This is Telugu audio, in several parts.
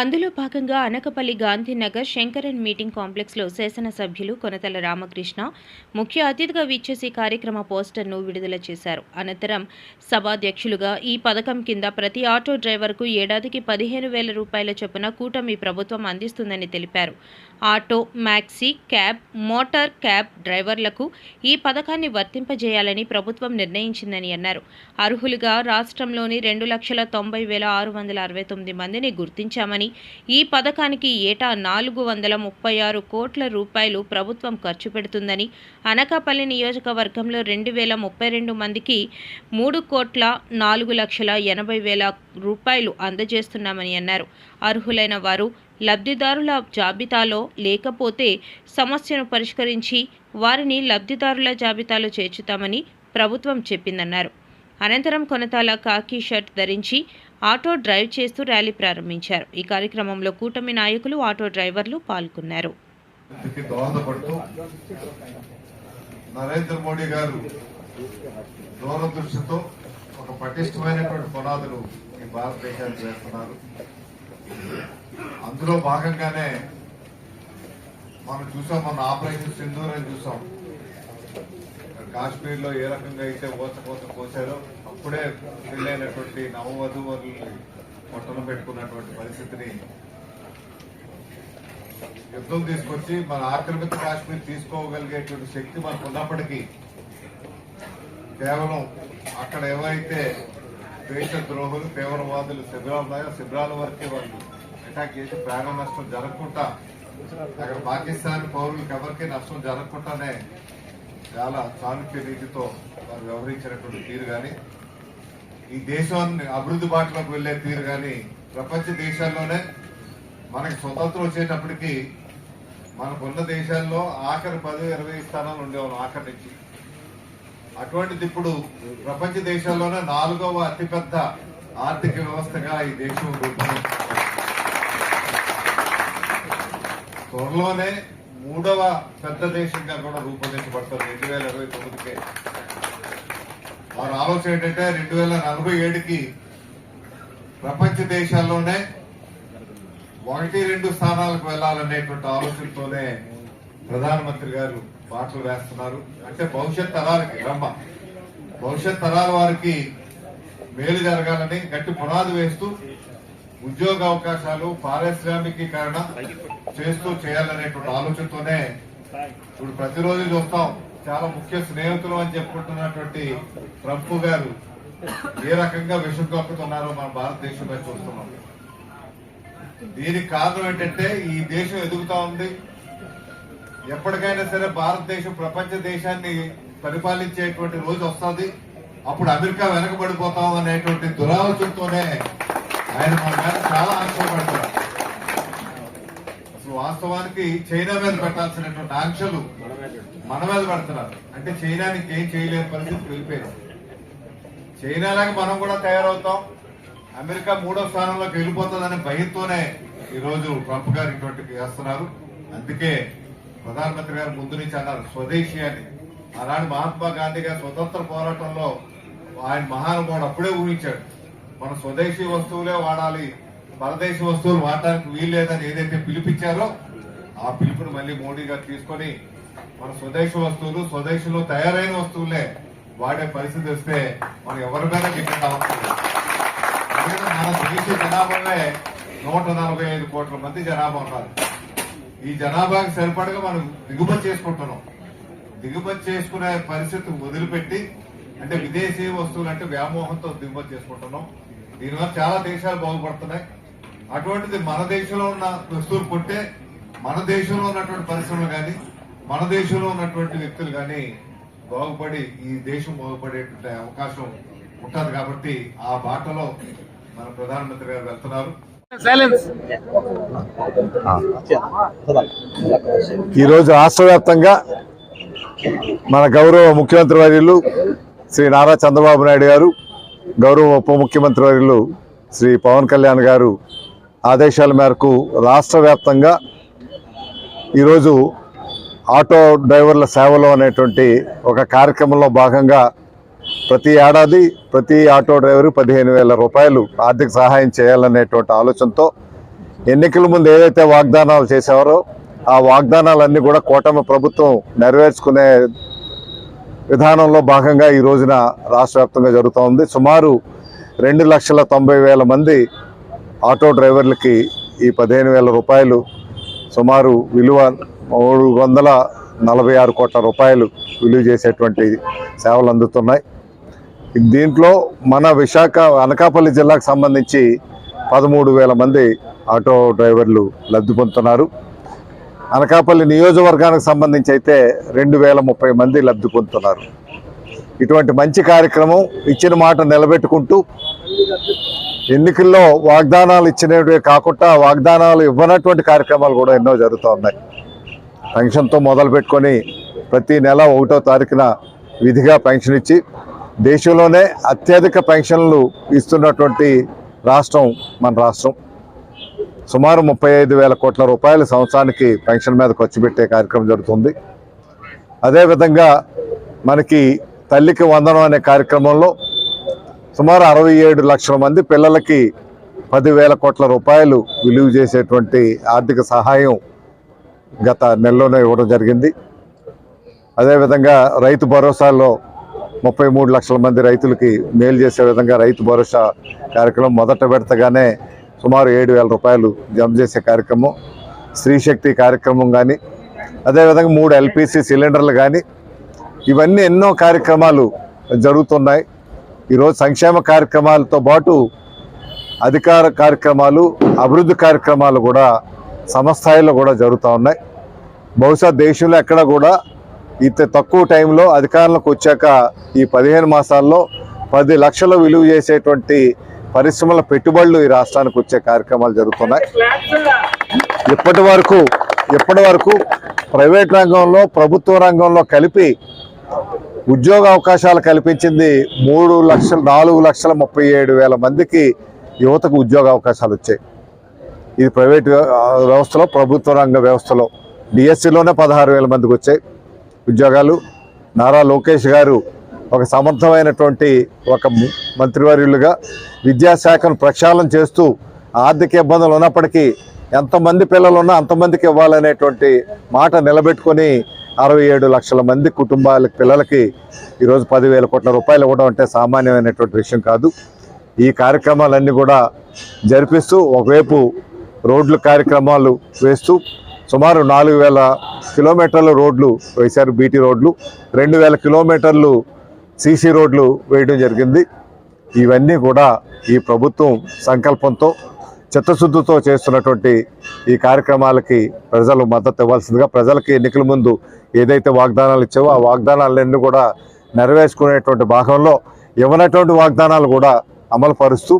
అందులో భాగంగా అనకపల్లి గాంధీనగర్ శంకరన్ మీటింగ్ కాంప్లెక్స్లో శాసనసభ్యులు కొనతల రామకృష్ణ ముఖ్య అతిథిగా విచ్చేసి కార్యక్రమ పోస్టర్ను విడుదల చేశారు. అనంతరం సభాధ్యక్షులుగా ఈ పథకం కింద ప్రతి ఆటో డ్రైవర్కు ఏడాదికి పదిహేను వేల రూపాయల చొప్పున కూటమి ప్రభుత్వం అందిస్తుందని తెలిపారు. Auto maxi cab motor cab డ్రైవర్లకు ఈ పథకాన్ని వర్తింపజేయాలని ప్రభుత్వం నిర్ణయించిందని అన్నారు. అర్హులుగా రాష్ట్రంలోని రెండు లక్షల తొంభై వేల ఆరు వందల అరవై తొమ్మిది మందిని గుర్తించామని ఈ పథకానికి ఏటా నాలుగు వందల ముప్పై ఆరు కోట్ల రూపాయలు ప్రభుత్వం ఖర్చు పెడుతుందని అనకాపల్లి నియోజకవర్గంలో రెండు వేల ముప్పై రెండు మందికి మూడు కోట్ల నాలుగు లక్షల ఎనభై వేల రూపాయలు అందజేస్తున్నామని అన్నారు. అర్హులైన వారు లబ్ధిదారుల జాబితాలో లేకపోతే సమస్యను పరిష్కరించి వారిని లబ్ధిదారుల జాబితాలో చేర్చుతామని ప్రభుత్వం చెప్పిందన్నారు. అనంతరం కొనతాల కాకి షర్ట్ ధరించి ఆటో డ్రైవ్ చేస్తూ ర్యాలీ ప్రారంభించారు. ఈ కార్యక్రమంలో కూటమి నాయకులు ఆటో డ్రైవర్లు పాల్గొన్నారు. నరేంద్ర మోడీ గారు దూరదృష్టితో ఒక పటిష్టమైనటువంటి పునాదులు ఈ భారతదేశానికి అందులో భాగంగానే మనం చూసాం మన ఆపరేషన్ సింధూర్ అని చూసాం. కాశ్మీర్లో ఏ రకంగా అయితే ఓచకోత కోసారో అప్పుడే పెళ్ళైనటువంటి నవవధువుల్ని పొట్టలు పెట్టుకున్నటువంటి పరిస్థితిని యుద్ధం తీసుకొచ్చి మన ఆక్రమిత కాశ్మీర్ తీసుకోగలిగేటువంటి శక్తి మనకు ఉన్నప్పటికీ కేవలం అక్కడ ఏవైతే దేశ ద్రోహులు తీవ్రవాదులు శిబిరాలు ఉన్నాయో శిబిరాల వరకే వాళ్ళు అటాక్ చేసి ప్రాణ నష్టం జరగకుండా అక్కడ పాకిస్తాన్ పౌరులకు ఎవరికి నష్టం జరగకుండానే చాలా చాణుక్య నీతితో వారు వ్యవహరించినటువంటి తీరు కానీ ఈ దేశాన్ని అభివృద్ధి బాటలోకి వెళ్ళే తీరు కానీ ప్రపంచ దేశాల్లోనే మనకి స్వతంత్రం వచ్చేటప్పటికి మనకున్న దేశాల్లో ఆఖరి పది ఇరవై స్థానాలు ఉండేవాళ్ళం ఆఖరి నుంచి. అటువంటిది ఇప్పుడు ప్రపంచ దేశాల్లోనే నాలుగవ అతిపెద్ద ఆర్థిక వ్యవస్థగా ఈ దేశం రూపొందింది. త్వరలోనే మూడవ పెద్ద దేశంగా కూడా రూపొందించబడుతుంది. రెండు వేల ఇరవై తొమ్మిదికే. వారి ఆలోచన ఏంటంటే రెండు వేల నలభై ఏడుకి ప్రపంచ దేశాల్లోనే ఒకటి రెండు స్థానాలకు వెళ్ళాలనేటువంటి ఆలోచనతోనే ప్రధానమంత్రి గారు బాటలు వేస్తున్నారు. అంటే భవిష్యత్ తరాలకి రమ్మ. భవిష్యత్ తరాల వారికి మేలు జరగాలని గట్టి పునాది వేస్తూ ఉద్యోగ అవకాశాలు పారిశ్రామికీకరణ చేస్తూ చేయాలనేటువంటి ఆలోచనతోనే ఇప్పుడు ప్రతిరోజు చూస్తాం. చాలా ముఖ్య స్నేహితులు అని చెప్పుకుంటున్నటువంటి ట్రంప్ గారు ఏ రకంగా విషం కక్కుతున్నారో మన భారతదేశంలో చూస్తున్నాం. దీనికి కారణం ఏంటంటే ఈ దేశం ఎదుగుతా ఉంది. ఎప్పటికైనా సరే భారతదేశం ప్రపంచ దేశాన్ని పరిపాలించేటువంటి రోజు వస్తుంది. అప్పుడు అమెరికా వెనకబడిపోతాం అనేటువంటి దురాలోచనతోనే ఆయన మన మీద చాలా ఆశ్చర్యపడతారు వాస్తవానికి చైనా మీద పెట్టాల్సినటువంటి ఆంక్షలు మన మీద పెడుతున్నారు. అంటే చైనానికి ఏం చేయలేని పరిస్థితి వెళ్ళిపోయింది. చైనాలాగా మనం కూడా తయారవుతాం. అమెరికా మూడో స్థానంలోకి వెళ్ళిపోతుందనే భయంతోనే ఈ రోజు ట్రంప్ గారు ఇటువంటి చేస్తున్నారు. అందుకే ప్రధానమంత్రి గారు ముందు నుంచి అన్నారు స్వదేశీ అని. ఆనాడు మహాత్మా గాంధీ గారి స్వతంత్ర పోరాటంలో ఆయన మహానుభావుడు అప్పుడే ఊహించాడు మన స్వదేశీ వస్తువులే వాడాలి పరదేశీ వస్తువులు వాడటానికి వీల్లేదని ఏదైతే పిలిపించారో ఆ పిలుపుని మళ్ళీ మోడీ గారు తీసుకొని మన స్వదేశీ వస్తువులు స్వదేశంలో తయారైన వస్తువులే వాడే పరిస్థితి వస్తే మనం ఎవరి మీద డిపెండ్ అవ్వట్లేదు మన దేశ జనాభాలో నూట నలభై ఐదు కోట్ల మంది జనాభా ఉన్నారు ఈ జనాభాకి సరిపడగా మనం దిగుమతి చేసుకుంటున్నాం. దిగుమతి చేసుకునే పరిస్థితి వదిలిపెట్టి అంటే విదేశీ వస్తువులు అంటే వ్యామోహంతో దిగుమతి చేసుకుంటున్నాం. దీనివల్ల చాలా దేశాలు బాగుపడుతున్నాయి. అటువంటిది మన దేశంలో ఉన్న వస్తువులు కొంటే మన దేశంలో ఉన్నటువంటి పరిశ్రమలు కానీ మన దేశంలో ఉన్నటువంటి వ్యక్తులు కానీ బాగుపడి ఈ దేశం బాగుపడేటువంటి అవకాశం ఉంటుంది కాబట్టి ఆ బాటలో మన ప్రధానమంత్రి గారు వెళ్తున్నారు. సైలెన్స్ ఈరోజు రాష్ట్ర వ్యాప్తంగా మన గౌరవ ముఖ్యమంత్రి వర్యులు శ్రీ నారా చంద్రబాబు నాయుడు గారు గౌరవ ఉప ముఖ్యమంత్రి వర్యులు శ్రీ పవన్ కళ్యాణ్ గారు ఆదేశాల మేరకు రాష్ట్ర వ్యాప్తంగా ఈరోజు ఆటో డ్రైవర్ల సేవలు అనేటువంటి ఒక కార్యక్రమంలో భాగంగా ప్రతి ఏడాది ప్రతి ఆటో డ్రైవర్ పదిహేను వేల రూపాయలు ఆర్థిక సహాయం చేయాలనేటువంటి ఆలోచనతో ఎన్నికల ముందు ఏదైతే వాగ్దానాలు చేసేవారో ఆ వాగ్దానాలన్నీ కూడా కూటమి ప్రభుత్వం నెరవేర్చుకునే విధానంలో భాగంగా ఈ రోజున రాష్ట్ర వ్యాప్తంగా జరుగుతూ ఉంది. సుమారు రెండు లక్షల తొంభై వేల మంది ఆటో డ్రైవర్లకి ఈ పదిహేను వేల రూపాయలు సుమారు విలువ మూడు వందల నలభై ఆరు కోట్ల రూపాయలు విలువ చేసేటువంటి సేవలు అందుతున్నాయి. దీంట్లో మన విశాఖ అనకాపల్లి జిల్లాకు సంబంధించి పదమూడు వేల మంది ఆటో డ్రైవర్లు లబ్ధి పొందుతున్నారు. అనకాపల్లి నియోజకవర్గానికి సంబంధించి అయితే రెండు వేల ముప్పై మంది లబ్ధి పొందుతున్నారు. ఇటువంటి మంచి కార్యక్రమం ఇచ్చిన మాట నిలబెట్టుకుంటూ ఎన్నికల్లో వాగ్దానాలు ఇచ్చినవే కాకుండా వాగ్దానాలు ఇవ్వనటువంటి కార్యక్రమాలు కూడా ఎన్నో జరుగుతూ ఉన్నాయి. పెన్షన్తో మొదలు పెట్టుకొని ప్రతి నెల ఒకటో తారీఖున విధిగా పెన్షన్ ఇచ్చి దేశంలోనే అత్యధిక పెన్షన్లు ఇస్తున్నటువంటి రాష్ట్రం మన రాష్ట్రం. సుమారు ముప్పై ఐదు వేల కోట్ల రూపాయలు సంవత్సరానికి పెన్షన్ మీద ఖర్చు పెట్టే కార్యక్రమం జరుగుతుంది. అదేవిధంగా మనకి తల్లికి వందనం అనే కార్యక్రమంలో సుమారు అరవై ఏడు లక్షల మంది పిల్లలకి పదివేల కోట్ల రూపాయలు విలువ చేసేటువంటి ఆర్థిక సహాయం గత నెలలోనే ఇవ్వడం జరిగింది. అదేవిధంగా రైతు భరోసాలో ముప్పై మూడు లక్షల మంది రైతులకి మేలు చేసే విధంగా రైతు భరోసా కార్యక్రమం మొదట పెడతగానే సుమారు ఏడు వేల రూపాయలు జమ చేసే కార్యక్రమం స్త్రీ శక్తి కార్యక్రమం కానీ అదేవిధంగా మూడు ఎల్పిసి సిలిండర్లు కానీ ఇవన్నీ ఎన్నో కార్యక్రమాలు జరుగుతున్నాయి. ఈరోజు సంక్షేమ కార్యక్రమాలతో పాటు అధికార కార్యక్రమాలు అభివృద్ధి కార్యక్రమాలు కూడా సమస్థాయిలో కూడా జరుగుతూ ఉన్నాయి. బహుశా దేశంలో ఎక్కడ కూడా ఇంత తక్కువ టైంలో అధికారంలోకి వచ్చాక ఈ పదిహేను మాసాల్లో పది లక్షల విలువ చేసేటువంటి పరిశ్రమల పెట్టుబడులు ఈ రాష్ట్రానికి వచ్చే కార్యక్రమాలు జరుగుతున్నాయి. ఇప్పటి వరకు ఇప్పటి వరకు ప్రైవేట్ రంగంలో ప్రభుత్వ రంగంలో కలిపి ఉద్యోగ అవకాశాలు కల్పించింది మూడు లక్షల నాలుగు లక్షల ముప్పై ఏడు వేల మందికి యువతకు ఉద్యోగ అవకాశాలు వచ్చాయి. ఇది ప్రైవేట్ వ్యవస్థలో ప్రభుత్వ రంగ వ్యవస్థలో డిఎస్సిలోనే పదహారు వేల మందికి వచ్చాయి ఉద్యోగాలు. నారా లోకేష్ గారు ఒక సమర్థమైనటువంటి ఒక మంత్రివర్యులుగా విద్యాశాఖను ప్రక్షాళన చేస్తూ ఆర్థిక ఇబ్బందులు ఉన్నప్పటికీ ఎంతమంది పిల్లలు ఉన్నా అంతమందికి ఇవ్వాలనేటువంటి మాట నిలబెట్టుకొని అరవై ఏడు లక్షల మంది కుటుంబాల పిల్లలకి ఈరోజు పదివేల కోట్ల రూపాయలు ఇవ్వడం అంటే సామాన్యమైనటువంటి విషయం కాదు. ఈ కార్యక్రమాలన్నీ కూడా జరిపిస్తూ ఒకవైపు రోడ్లు కార్యక్రమాలు వేస్తూ సుమారు నాలుగు వేల కిలోమీటర్ల రోడ్లు వేశారు బీటీ రోడ్లు. రెండు వేల కిలోమీటర్లు సీసీ రోడ్లు వేయడం జరిగింది. ఇవన్నీ కూడా ఈ ప్రభుత్వం సంకల్పంతో చిత్తశుద్ధితో చేస్తున్నటువంటి ఈ కార్యక్రమాలకి ప్రజలు మద్దతు ఇవ్వాల్సిందిగా ప్రజలకి ఎన్నికల ముందు ఏదైతే వాగ్దానాలు ఇచ్చావో ఆ వాగ్దానాలన్నీ కూడా నెరవేర్చుకునేటువంటి భాగంలో ఇవ్వనటువంటి వాగ్దానాలు కూడా అమలు పరుస్తూ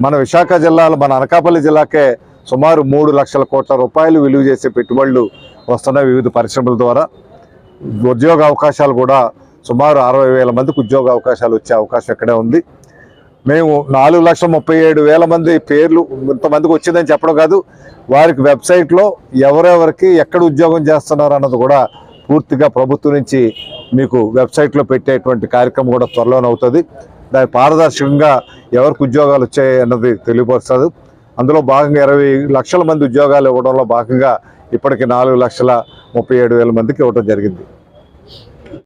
మన విశాఖ జిల్లాలో మన అనకాపల్లి జిల్లాకే సుమారు మూడు లక్షల కోట్ల రూపాయలు విలువ చేసే పెట్టుబడులు వస్తున్నాయి వివిధ పరిశ్రమల ద్వారా. ఉద్యోగ అవకాశాలు కూడా సుమారు అరవై వేల మందికి ఉద్యోగ అవకాశాలు వచ్చే అవకాశం ఇక్కడే ఉంది. మేము నాలుగు లక్షల ముప్పై ఏడు వేల మంది పేర్లు ఇంతమందికి వచ్చిందని చెప్పడం కాదు వారికి వెబ్సైట్లో ఎవరెవరికి ఎక్కడ ఉద్యోగం చేస్తున్నారు అన్నది కూడా పూర్తిగా ప్రభుత్వం నుంచి మీకు వెబ్సైట్లో పెట్టేటువంటి కార్యక్రమం కూడా త్వరలోనే అవుతుంది. దాని పారదర్శకంగా ఎవరికి ఉద్యోగాలు వచ్చాయి అన్నది తెలియపరుస్తుంది. అందులో భాగంగా ఇరవై లక్షల మంది ఉద్యోగాలు ఇవ్వడంలో భాగంగా ఇప్పటికి నాలుగు లక్షల ముప్పై ఏడు వేల మందికి ఇవ్వడం జరిగింది.